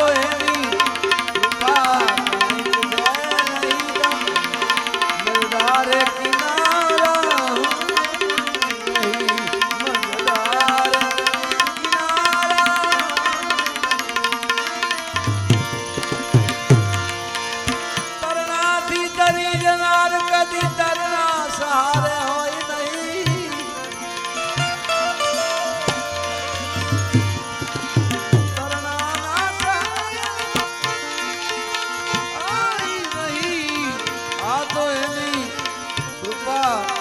તો હે ભગવાન